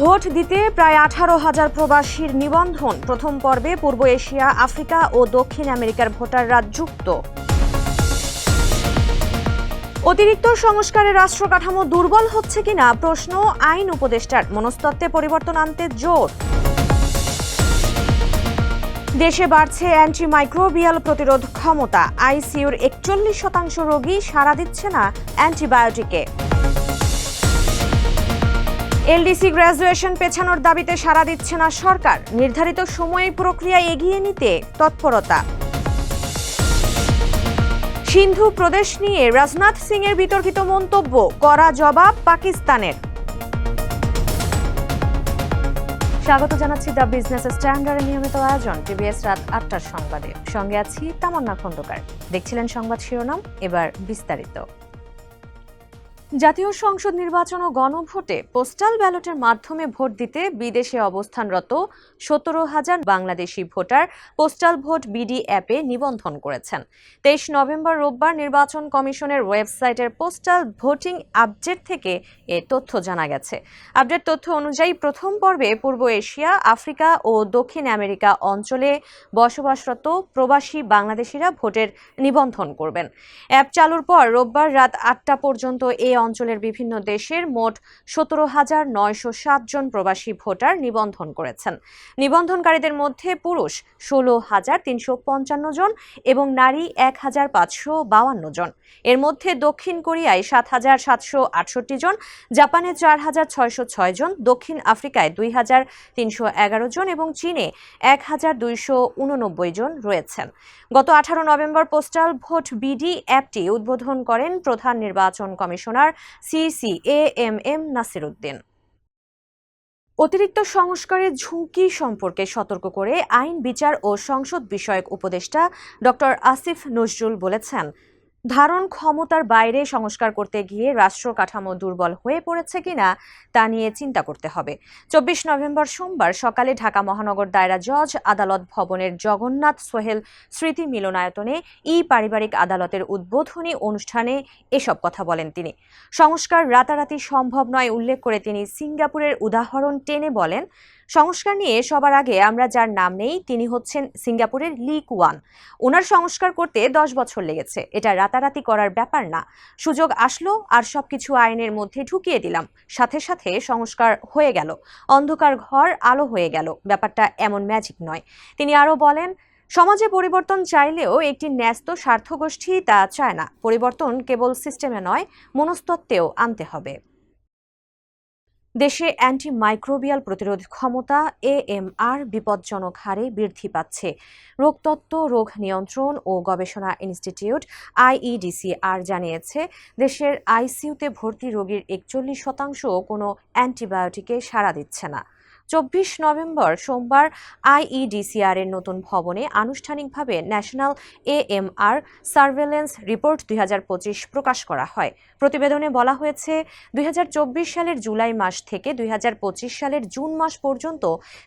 Vote দিতে প্রায় আঠারো হাজার প্রবাসীর নিবন্ধন। প্রথম পর্বে পূর্ব এশিয়া, আফ্রিকা ও দক্ষিণ আমেরিকার ভোটাররা যুক্ত। অতিরিক্ত সংস্কারে রাষ্ট্র কাঠামো দুর্বল হচ্ছে কিনা প্রশ্ন আইন উপদেষ্টার। মনস্তত্ত্বে পরিবর্তন আনতে জোর। দেশে বাড়ছে অ্যান্টিমাইক্রোবিয়াল প্রতিরোধ ক্ষমতা। আইসিইউর একচল্লিশ শতাংশ রোগী সাড়া দিচ্ছে না অ্যান্টিবায়োটিকে। এলডিসি গ্র্যাজুয়েশন পেছানোর দাবিতে সাড়া দিচ্ছে না সরকার। নির্ধারিত সময়ে প্রক্রিয়া এগিয়ে নিতে তৎপরতা। সিন্ধু প্রদেশ নিয়ে রাজনাথ সিং এর বিতর্কিত মন্তব্য, করা জবাব পাকিস্তানের। স্বাগত জানাচ্ছি দ্য বিজনেস স্ট্যান্ডার্ডের নিয়মিত আয়োজন, টিভিএস রাত আটটার সংবাদে। সঙ্গে আছি তামান্না খন্দকার। দেখছিলেন সংবাদ শিরোনাম, এবার বিস্তারিত। জাতীয় সংসদ নির্বাচন ও গণভোটে পোস্টাল ব্যালটের মাধ্যমে ভোট দিতে বিদেশে অবস্থানরত সতেরো হাজার Bangladeshi voter postal vote BD অ্যাপে নিবন্ধন করেছেন। তেইশ নভেম্বর রোববার নির্বাচন কমিশনের ওয়েবসাইটের পোস্টাল ভোটিং আপডেট থেকে এ তথ্য জানা গেছে। আপডেট তথ্য অনুযায়ী প্রথম পর্বে পূর্ব এশিয়া, আফ্রিকা ও দক্ষিণ আমেরিকা অঞ্চলে বসবাসরত প্রবাসী বাংলাদেশিরা ভোটের নিবন্ধন করবেন। অ্যাপ চালুর পর রোববার রাত আটটা পর্যন্ত এ অঞ্চলের বিভিন্ন দেশের মোট সতেরো হাজার নয়শো জন প্রবাসী ভোটার নিবন্ধন করেছেন। নিবন্ধনকারীদের মধ্যে পুরুষ ষোলো হাজার তিনশো পঞ্চান্ন জন এবং নারী এক হাজার পাঁচশো বাউান্ন জন। এর মধ্যে দক্ষিণ কোরিয়ায় সাত হাজার সাতশো আটষট্টি জন, জাপানে চার হাজার ছয়শো ছয় জন, দক্ষিণ আফ্রিকায় দুই হাজার তিনশো এগারো জন এবং চীনে এক হাজার দুইশো উননব্বই জন রয়েছেন। গত আঠারো নভেম্বর পোস্টাল ভোট বিডি অ্যাপটি উদ্বোধন করেন প্রধান নির্বাচন কমিশনার সিসি এ এম এম নাসিরুদ্দিন। অতিরিক্ত সংস্কারের ঝুঁকি সম্পর্কে সতর্ক করে আইন, বিচার ও সংসদ বিষয়ক উপদেষ্টা ডক্টর আসিফ নজরুল বলেছেন ধারণ ক্ষমতার বাইরে সংস্কার করতে গিয়ে রাষ্ট্র কাঠামো দুর্বল হয়ে পড়েছে কিনা তা নিয়ে চিন্তা করতে হবে। চব্বিশ নভেম্বর সোমবার সকালে ঢাকা মহানগর দায়রা জজ আদালত ভবনের জগন্নাথ সোহেল স্মৃতি মিলনায়তনে ই পারিবারিক আদালতের উদ্বোধনী অনুষ্ঠানে এসব কথা বলেন তিনি। সংস্কার রাতারাতি সম্ভব নয় উল্লেখ করে তিনি সিঙ্গাপুরের উদাহরণ টেনে বলেন সংস্কার নিয়ে সবার আগে আমরা যার নাম নেই, তিনি হচ্ছেন সিঙ্গাপুরের লি কুয়ান ওনার সংস্কার করতে দশ বছর লেগেছে। এটা রাতারাতি করার ব্যাপার না। সুযোগ আসলো আর সবকিছু আইনের মধ্যে ঢুকিয়ে দিলাম। সাথে সাথে সংস্কার হয়ে গেল। অন্ধকার ঘর আলো হয়ে গেল। ব্যাপারটা এমন ম্যাজিক নয়। তিনি আরও বলেন, সমাজে পরিবর্তন চাইলেও একটি ন্যস্ত স্বার্থগোষ্ঠী তা চায় না। পরিবর্তন কেবল সিস্টেমে নয়, মনস্তত্ত্বেও আনতে হবে। দেশে অ্যান্টিমাইক্রোবিয়াল প্রতিরোধ ক্ষমতা এএমআর বিপজ্জনক হারে বৃদ্ধি পাচ্ছে। রোগতত্ত্ব রোগ নিয়ন্ত্রণ ও গবেষণা ইনস্টিটিউট আইইডিসিআর জানিয়েছে, দেশের আইসিইউতে ভর্তি রোগীর একচল্লিশ শতাংশ কোনো অ্যান্টিবায়োটিকে সাড়া দিচ্ছে না। চব্বিশ নভেম্বর সোমবার আইইডিসিআর এর নতুন ভবনে আনুষ্ঠানিকভাবে ন্যাশনাল এএমআর সার্ভেলেন্স রিপোর্ট দুই হাজার পঁচিশ প্রকাশ করা হয়। প্রতিবেদনে বলা হয়েছে, দুই হাজার চব্বিশ সালের জুলাই মাস থেকে দুই হাজার পঁচিশ সালের জুন মাস পর্যন্ত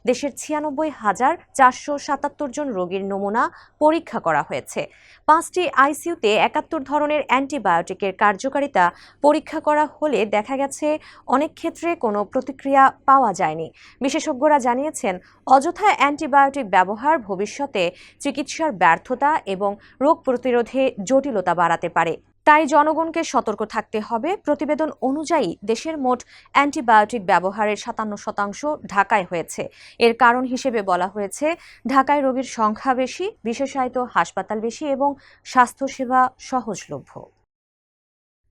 দেশের ছিয়ানব্বই হাজার চারশো সাতাত্তর জন রোগীর নমুনা পরীক্ষা করা হয়েছে। পাঁচটি আইসিইউতে একাত্তর ধরনের অ্যান্টিবায়োটিকের কার্যকারিতা পরীক্ষা করা হলে দেখা গেছে, অনেক ক্ষেত্রে কোনো প্রতিক্রিয়া পাওয়া যায়নি। বিশেষজ্ঞরা জানিয়েছেন, অযথা অ্যান্টিবায়োটিক ব্যবহার ভবিষ্যতে চিকিৎসার ব্যর্থতা এবং রোগ প্রতিরোধে জটিলতা বাড়াতে পারে। তাই জনগণকে সতর্ক থাকতে হবে। প্রতিবেদন অনুযায়ী দেশের মোট অ্যান্টিবায়োটিক ব্যবহারের সাতান্ন শতাংশ ঢাকায় হয়েছে। এর কারণ হিসেবে বলা হয়েছে, ঢাকায় রোগীর সংখ্যা বেশি, বিশেষায়িত হাসপাতাল বেশি এবং স্বাস্থ্যসেবা সহজলভ্য।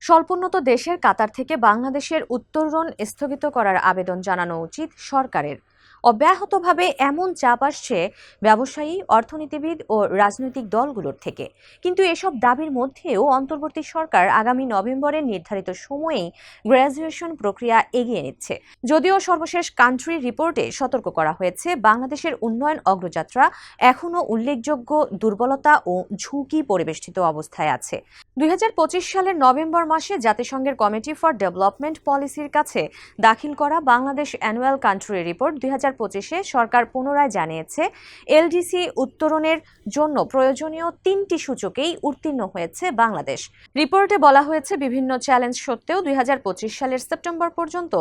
স্বল্পোন্নত দেশের কাতার থেকে বাংলাদেশের উত্তরণ স্থগিত করার আবেদন জানানো উচিত সরকারের। অব্যাহতভাবে এমন চাপ আসছে ব্যবসায়ী, অর্থনীতিবিদ ও রাজনৈতিক দলগুলোর থেকে। কিন্তু এসব দাবির মধ্যেও অন্তর্বর্তী সরকার আগামী নভেম্বরের নির্ধারিত সময়েই গ্র্যাজুয়েশন প্রক্রিয়া এগিয়ে নিচ্ছে। যদিও সর্বশেষ কান্ট্রি রিপোর্টে সতর্ক করা হয়েছে, বাংলাদেশের উন্নয়ন অগ্রযাত্রা এখনও উল্লেখযোগ্য দুর্বলতা ও ঝুঁকি পরিবেষ্টিত অবস্থায় আছে। দুই হাজার পঁচিশ সালের নভেম্বর মাসে জাতিসংঘের কমিটি ফর ডেভেলপমেন্ট পলিসির কাছে দাখিল করা বাংলাদেশ অ্যানুয়াল কান্ট্রি রিপোর্ট দুই হাজার পঁচিশে সরকার পুনরায় জানিয়েছে, এলডিসি উত্তরণের জন্য প্রয়োজনীয় তিনটি সূচকেই উত্তীর্ণ হয়েছে বাংলাদেশ। রিপোর্টে বলা হয়েছে, বিভিন্ন চ্যালেঞ্জ সত্ত্বেও দুই হাজার পঁচিশ সালের সেপ্টেম্বর পর্যন্ত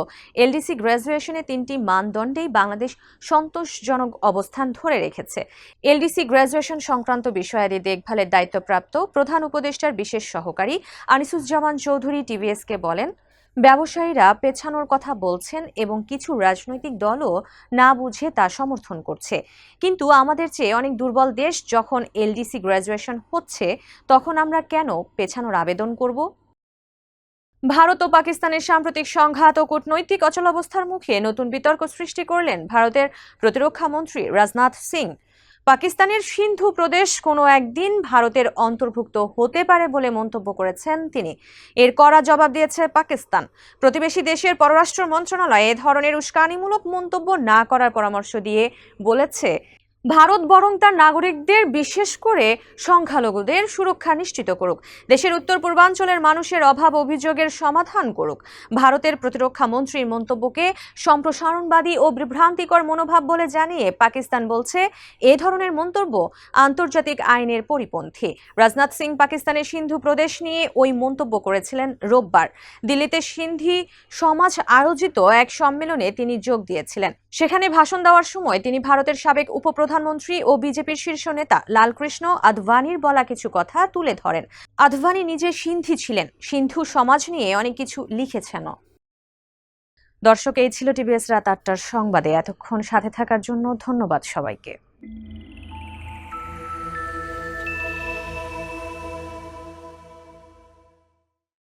এলডিসি গ্র্যাজুয়েশনে তিনটি মানদণ্ডেই বাংলাদেশ সন্তোষজনক অবস্থান ধরে রেখেছে। এলডিসি গ্র্যাজুয়েশন সংক্রান্ত বিষয়াদি দেখভালের দায়িত্বপ্রাপ্ত প্রধান উপদেষ্টার বিশেষ সহকারী আনিসুজ্জামান চৌধুরী টিভিএসকে বলেন, ব্যবসায়ীরা পেছানোর কথা বলছেন এবং কিছু রাজনৈতিক দলও না বুঝে তা সমর্থন করছে। কিন্তু আমাদের চেয়ে অনেক দুর্বল দেশ যখন এলডিসি গ্র্যাজুয়েশন হচ্ছে, তখন আমরা কেন পেছানোর আবেদন করব? ভারত ও পাকিস্তানের সাম্প্রতিক সংঘাত ও কূটনৈতিক অচলাবস্থার মুখে নতুন বিতর্ক সৃষ্টি করলেন ভারতের প্রতিরক্ষা মন্ত্রী রাজনাথ সিং। পাকিস্তানের সিন্ধু প্রদেশ কোনো একদিন ভারতের অন্তর্ভুক্ত হতে পারে বলে মন্তব্য করেছেন তিনি। এর কড়া জবাব দিয়েছে পাকিস্তান। প্রতিবেশী দেশের পররাষ্ট্র মন্ত্রণালয় এ ধরনের উস্কানিমূলক মন্তব্য না করার পরামর্শ দিয়ে বলেছে ভারত বরং তার নাগরিকদের বিশেষ করে সংখ্যালঘুদের সুরক্ষা নিশ্চিত করুক। দেশের উত্তর পূর্বাঞ্চলের মানুষের অভাব অভিযোগের সমাধান করুক। ভারতের প্রতিরক্ষা মন্ত্রীর মন্তব্যকে সম্প্রসারণবাদী ও বিভ্রান্তিকর মনোভাব বলে জানিয়ে পাকিস্তান বলছে, এ ধরনের মন্তব্য আন্তর্জাতিক আইনের পরিপন্থী। রাজনাথ সিং পাকিস্তানের সিন্ধু প্রদেশ নিয়ে ওই মন্তব্য করেছিলেন রোববার। দিল্লিতে সিন্ধি সমাজ আয়োজিত এক সম্মেলনে তিনি যোগ দিয়েছিলেন। সেখানে ভাষণ দেওয়ার সময় তিনি ভারতের সাবেক উপপ্রধানমন্ত্রী ও বিজেপির শীর্ষ নেতা লালকৃষ্ণ আদভানির বলা কিছু কথা তুলে ধরেন। আদভানি নিজে সিন্ধি ছিলেন। সিন্ধু সমাজ নিয়ে অনেক কিছু লিখেছেন দর্শক, এই ছিল টিভিএস রাত আটটার সংবাদে। এতক্ষণ সাথে থাকার জন্য ধন্যবাদ সবাইকে।